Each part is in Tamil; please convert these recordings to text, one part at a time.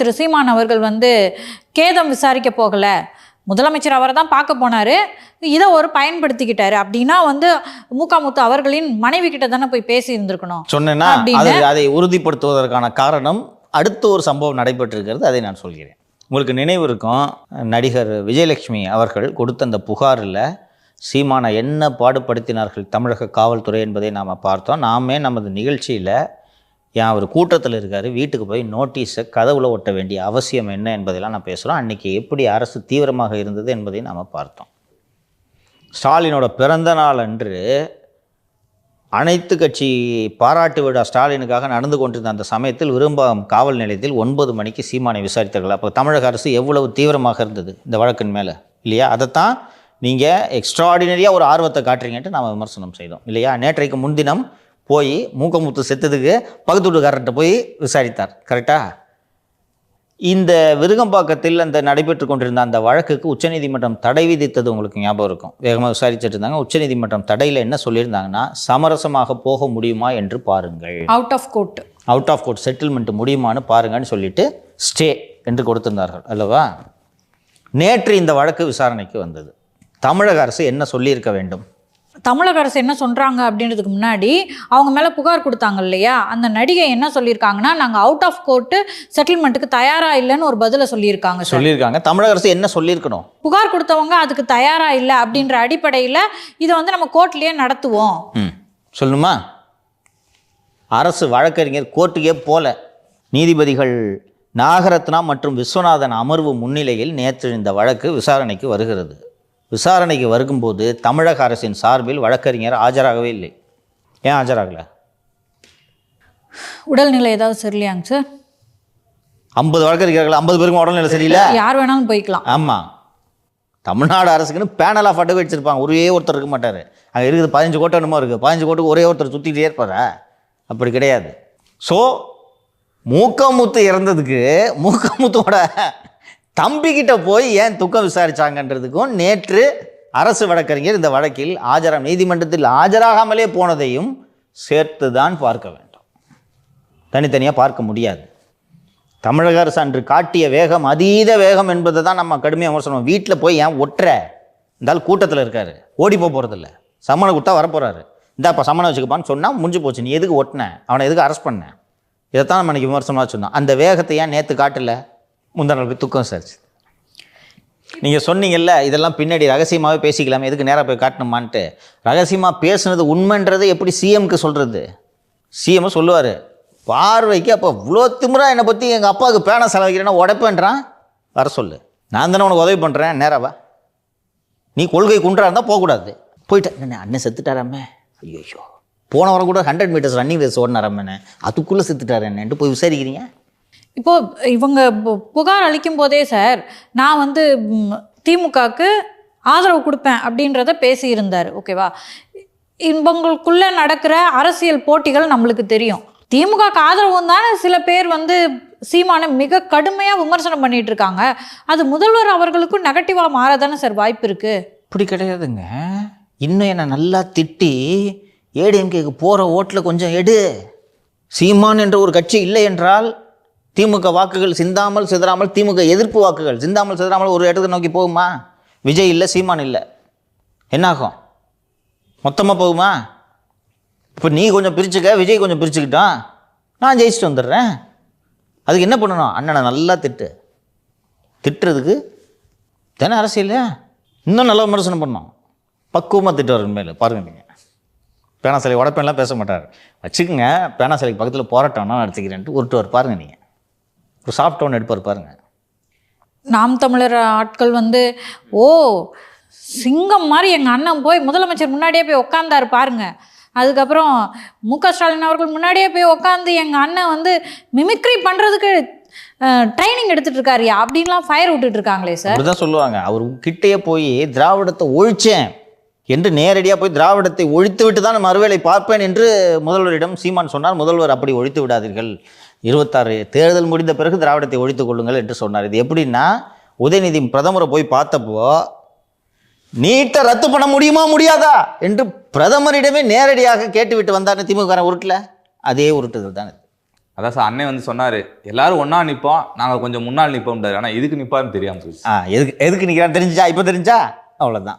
திரு சீமான் அவர்கள் வந்து கேதம் விசாரிக்க போகல. முதலமைச்சர் அவரை தான் பார்க்க போனாரு. இதை ஒரு பயன்படுத்திக்கிட்டாரு. அப்படின்னா வந்து மூக்காமுத்து அவர்களின் மனைவி கிட்ட தானே போய் பேசி இருந்திருக்கணும். சொன்னேன்னா அதை உறுதிப்படுத்துவதற்கான காரணம் அடுத்த ஒரு சம்பவம் நடைபெற்றிருக்கிறது. அதை நான் சொல்கிறேன். உங்களுக்கு நினைவு இருக்கும் நடிகர் விஜயலட்சுமி அவர்கள் கொடுத்த அந்த புகாரில் சீமானை என்ன பாடுபடுத்தினார்கள் தமிழக காவல்துறை என்பதை நாம் பார்த்தோம். நாமே நமது நிகழ்ச்சியில் ஏன் அவர் கூட்டத்தில் இருக்கார் வீட்டுக்கு போய் நோட்டீஸை கதவுல ஒட்ட வேண்டிய அவசியம் என்ன என்பதெல்லாம் நான் பேசுகிறோம் அன்றைக்கி எப்படி அரசு தீவிரமாக இருந்தது என்பதை நாம் பார்த்தோம். ஸ்டாலினோட பிறந்த நாள் அன்று அனைத்து கட்சி பாராட்டு விழா ஸ்டாலினுக்காக நடந்து கொண்டிருந்த அந்த சமயத்தில் விரும்பாம் காவல் நிலையத்தில் ஒன்பது மணிக்கு சீமானை விசாரித்தார்கள். அப்போ தமிழக அரசு எவ்வளவு தீவிரமாக இருந்தது இந்த வழக்கின் மேலே? இல்லையா? அதைத்தான் நீங்கள் எக்ஸ்ட்ராடினரியாக ஒரு ஆர்வத்தை காட்டுறீங்கன்ட்டு நாம் விமர்சனம் செய்தோம். இல்லையா? நேற்றைக்கு முன்தினம் போய் மூக்கமுத்து செத்ததுக்கு பக்கத்து வீட்டுக்காரர்கிட்ட போய் விசாரித்தார். கரெக்டாக இந்த விருகம்பாக்கத்தில் அந்த நடைபெற்று கொண்டிருந்த அந்த வழக்குக்கு உச்சநீதிமன்றம் தடை விதித்தது உங்களுக்கு ஞாபகம் இருக்கும். வேகமாக விசாரிச்சுட்டு இருந்தாங்க. உச்சநீதிமன்றம் தடையில் என்ன சொல்லியிருந்தாங்கன்னா சமரசமாக போக முடியுமா என்று பாருங்கள். Out of court out of court settlement முடியுமான்னு பாருங்கன்னு சொல்லிட்டு ஸ்டே என்று கொடுத்திருந்தார்கள். அல்லவா? நேற்று இந்த வழக்கு விசாரணைக்கு வந்தது. தமிழக அரசு என்ன சொல்லியிருக்க வேண்டும்? தமிழக அரசு என்ன சொல்றாங்க அப்படின்றதுக்கு முன்னாடி அவங்க மேல புகார் கொடுத்தாங்க இல்லையா? அந்த நடிகை என்ன சொல்லியிருக்காங்கன்னா நாங்க அவுட் ஆஃப் கோர்ட்டு செட்டில்மெண்ட்டுக்கு தயாரா இல்லைன்னு ஒரு பதில சொல்லியிருக்காங்க சொல்லியிருக்காங்க. தமிழக அரசு என்ன சொல்லியிருக்கணும்? புகார் கொடுத்தவங்க அதுக்கு தயாரா இல்லை அப்படின்ற அடிப்படையில் இதை வந்து நம்ம கோர்ட்லயே நடத்துவோம். சொல்லணுமா? அரசு வழக்கறிஞர் கோர்ட்டுக்கே போல. நீதிபதிகள் நாகரத்னா மற்றும் விஸ்வநாதன் அமர்வு முன்னிலையில் நேற்று இந்த வழக்கு விசாரணைக்கு வருகிறது. விசாரணைக்கு வருகும்போது தமிழக அரசின் சார்பில் வழக்கறிஞர் ஆஜராகவே இல்லை. ஏன் ஆஜராகல? உடல்நிலை ஏதாவது சரியில்லையாங்க சார்? ஐம்பது வழக்கறிஞர்கள் ஐம்பது பேருக்கும் உடல்நிலை சரியில்லை? யார் வேணாலும் போய்க்கலாம். ஆமாம் தமிழ்நாடு அரசுக்குன்னு பேனல் ஆஃப் அட்வொகேட் வச்சிருப்பாங்க. ஒரே ஒருத்தர் இருக்க மாட்டார். அங்கே இருக்குது பதினஞ்சு கோட்டை என்னமோ இருக்குது பதினஞ்சு கோட்டுக்கு ஒரே ஒருத்தர் சுற்றிக்கிட்டே இருப்பாரா? அப்படி கிடையாது. ஸோ மூக்கமுத்து இறந்ததுக்கு மூக்கமுத்தோட தம்பிக்கிட்ட போய் ஏன் துக்கம் விசாரிச்சாங்கன்றதுக்கும் நேற்று அரசு வழக்கறிஞர் இந்த வழக்கில் ஆஜரம் நீதிமன்றத்தில் ஆஜராகாமலே போனதையும் சேர்த்து தான் பார்க்க வேண்டும். தனித்தனியாக பார்க்க முடியாது. தமிழக அரசு அன்று காட்டிய வேகம் அதீத வேகம் என்பதை தான் நம்ம கடுமையாக விமர்சனம். வீட்டில் போய் ஏன் ஒட்டுற? இருந்தாலும் கூட்டத்தில் இருக்காரு. ஓடி போக போகிறதில்ல சம்மனை கொடுத்தா வரப்போகிறாரு இந்தா இப்போ சம்மனை வச்சுக்கப்பான்னு சொன்னால் முடிஞ்சு போச்சு. நீ எதுக்கு ஒட்டின? அவனை எதுக்கு அரெஸ்ட் பண்ண? இதைத்தான் நம்ம இன்னைக்கு விமர்சனமாக சொன்னோம். அந்த வேகத்தை ஏன் நேற்று காட்டலை? முந்தா நாள் போய் துக்கம் சார் நீங்கள் சொன்னீங்கல்ல இதெல்லாம் பின்னாடி ரகசியமாகவே பேசிக்கலாமே எதுக்கு நேராக போய் காட்டணுமான்ட்டு. ரகசியமாக பேசுனது உண்மைன்றது எப்படி சிஎம்க்கு சொல்கிறது சிஎம் சொல்லுவார். பார்வைக்கு அப்போ இவ்வளோ திமுறா என்னை பற்றி எங்கள் அப்பாவுக்கு பேனை செலவிக்கிறேன்னா உடைப்பேன்றான்? வர சொல்லு. நான் தானே உனக்கு உதவி பண்ணுறேன் நேராவா நீ கொள்கை குன்றா இருந்தால் போகக்கூடாது. போயிட்டேன் என்ன அண்ணன் செத்துட்டாராமே? ஐயோ போன வாரம் கூட ஹண்ட்ரட் மீட்டர்ஸ் ரன்னிங் ரேஸ் ஓடினாராமே அதுக்குள்ளே செத்துட்டாரு என்னன்ட்டு போய் விசாரிக்கிறீங்க? இப்போ இவங்க பு- புகார் அளிக்கும் போதே சார் நான் வந்து திமுகவுக்கு ஆதரவு கொடுப்பேன் அப்படின்றத பேசியிருந்தார் ஓகேவா? இவங்களுக்குள்ளே நடக்கிற அரசியல் போட்டிகள் நம்மளுக்கு தெரியும். திமுகக்கு ஆதரவு தானே சில பேர் வந்து சீமானை மிக கடுமையாக விமர்சனம் பண்ணிட்டு இருக்காங்க அது முதல்வர் அவர்களுக்கும் நெகட்டிவாக மாற தானே சார் வாய்ப்பு இருக்கு? அப்படி கிடையாதுங்க. இன்னும் என்னை நல்லா திட்டி ஏடிஎம்கேக்கு போகிற ஓட்டில் கொஞ்சம் எடு. சீமான் என்ற ஒரு கட்சி இல்லை என்றால் திமுக வாக்குகள் சிந்தாமல் சிதறாமல் திமுக எதிர்ப்பு வாக்குகள் சிந்தாமல் சிதறாமல் ஒரு இடத்தை நோக்கி போகுமா? விஜய் இல்லை சீமான் இல்லை. என்னாகும்? மொத்தமாக போகுமா? இப்போ நீ கொஞ்சம் பிரிச்சுக்க விஜய் கொஞ்சம் பிரிச்சுக்கிட்டான் நான் ஜெயிச்சுட்டு வந்துடுறேன். அதுக்கு என்ன பண்ணணும்? அண்ணனை நல்லா திட்டு. திட்டுறதுக்கு தானே அரசியல்? இன்னும் நல்ல விமர்சனம் பண்ணோம் பக்குவமாக திட்டுவார் உண்மையில் பாருங்க நீங்கள் பேனா சிலை பேச மாட்டார். வச்சுக்கோங்க பேனா சிலைக்கு பக்கத்தில் போராட்டம் நான் நடத்திக்கிறேன்ட்டு உருட்டுவார் பாருங்க நீங்கள் ஒரு சாஃப்ட் ஒன்று எடுப்பார் பாருங்க. நாம் தமிழர் ஆட்கள் வந்து ஓ சிங்கம் மாதிரி எங்கள் அண்ணன் போய் முதலமைச்சர் முன்னாடியே போய் உக்காந்தாரு பாருங்க. அதுக்கப்புறம் மு க ஸ்டாலின் அவர்கள் முன்னாடியே போய் உக்காந்து எங்கள் அண்ணன் வந்து மிமிக்ரி பண்ணுறதுக்கு ட்ரைனிங் எடுத்துட்டு இருக்காருயா அப்படின்லாம் ஃபயர் விட்டுட்டு இருக்காங்களே சார் அப்படிதான் சொல்லுவாங்க. அவர் கிட்டேயே போய் திராவிடத்தை ஒழிச்சேன். என்று நேரடியாக போய் திராவிடத்தை ஒழித்து விட்டு தான் மறுவேளை பார்ப்பேன் என்று முதல்வரிடம் சீமான் சொன்னார். முதல்வர் அப்படி ஒழித்து விடாதீர்கள். இருபத்தாறு தேர்தல் முடிந்த பிறகு திராவிடத்தை ஒழித்துக் கொள்ளுங்கள் என்று சொன்னார். இது எப்படின்னா உதயநிதி பிரதமரை போய் பார்த்தப்போ நீட்டை ரத்து பண்ண முடியுமா முடியாதா? என்று பிரதமரிடமே நேரடியாக கேட்டுவிட்டு வந்தார் திமுக உருட்டில். அதே உருட்டுதல் தான் இது. அதான் சார் அண்ணன் வந்து சொன்னாரு எல்லாரும் ஒண்ணா நிப்போம் நாங்க கொஞ்சம் முன்னால் நிப்போம்டாரு ஆனா இதுக்கு நிப்பாருன்னு தெரியாம போச்சு ஆ எதுக்கு எதுக்கு நிற்கிறான் தெரிஞ்சா இப்போ தெரிஞ்சா? அவ்வளோதான்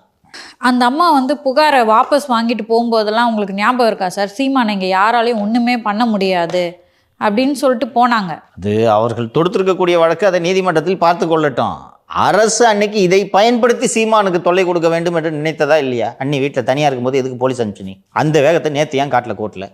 அந்த அம்மா வந்து புகாரை வாபஸ் வாங்கிட்டு போகும்போதெல்லாம் உங்களுக்கு ஞாபகம் இருக்கா சார்? சீமான் இங்கே யாராலையும் ஒன்றுமே பண்ண முடியாது. அப்படின்னு சொல்லிட்டு போனாங்க. அது அவர்கள் தொடுத்திருக்கக்கூடிய வழக்கு அதை நீதிமன்றத்தில் பார்த்து கொள்ளட்டும். அரசு அன்னைக்கு இதை பயன்படுத்தி சீமானுக்கு தொல்லை கொடுக்க வேண்டும் என்று நினைத்ததா இல்லையா? அன்னி வீட்டில் தனியாக இருக்கும்போது எதுக்கு போலீஸ் அனுப்பிச்சு நீ? அந்த வேகத்தை நேற்று ஏன் காட்டில் கோர்ட்டில்